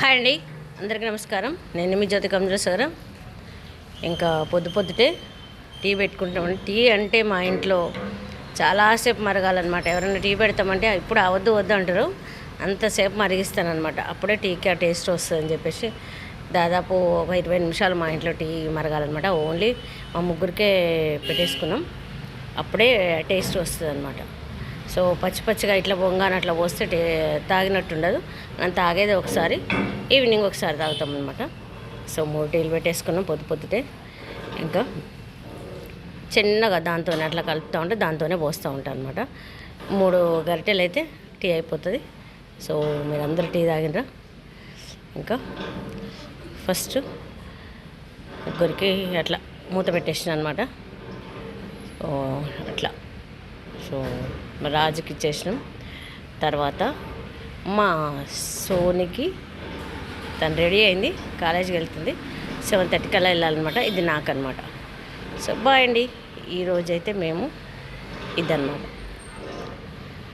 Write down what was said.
Hi అండి. అందరికీ నమస్కారం. నేను మీ జ్యోతి కమలేశ్వరం ఇంకా పొద్దు పొద్దుటే టీ పెట్టుకుంటామండి. టీ అంటే మా ఇంట్లో చాలాసేపు మరగాలన్నమాట. ఎవరైనా టీ పెడతామంటే ఇప్పుడు అవద్దు వద్దు అంటారు. అంతసేపు మరిగిస్తానమాట అప్పుడే టీకి ఆ టేస్ట్ వస్తుందని చెప్పేసి దాదాపు ఒక ఇరవై నిమిషాలు మా ఇంట్లో టీ మరగాలన్నమాట. ఓన్లీ మా ముగ్గురికే పెట్టేసుకున్నాం. అప్పుడే టేస్ట్ వస్తుంది అనమాట సో పచ్చి పచ్చిగా ఇట్లా బొంగాన అట్లా పోస్తే తాగినట్టు ఉండదు మనం తాగేది ఒకసారి ఈవినింగ్ ఒకసారి తాగుతాం అనమాట సో మూడు టీలు పెట్టేసుకున్నాం పొద్దు పొద్దుటే. ఇంకా చిన్నగా దాంతోనే అట్లా కలుపుతూ ఉంటే దాంతోనే పోస్తూ ఉంటాను అనమాట మూడు గరిటెలు అయితే టీ అయిపోతుంది. సో మీరందరూ టీ తాగినరా? ఇంకా ఫస్ట్ ముగ్గురికి అట్లా మూత పెట్టేసిన అనమాట సో అట్లా. సో రాజుకి ఇచ్చేసినాం తర్వాత మా సోనికి తను రెడీ అయింది కాలేజీకి వెళ్తుంది. సెవెన్ థర్టీకి అలా వెళ్ళాలన్నమాట. ఇది నాకన్నమాట. సో బాయ్ అండి. ఈరోజైతే మేము ఇదన్నమాట.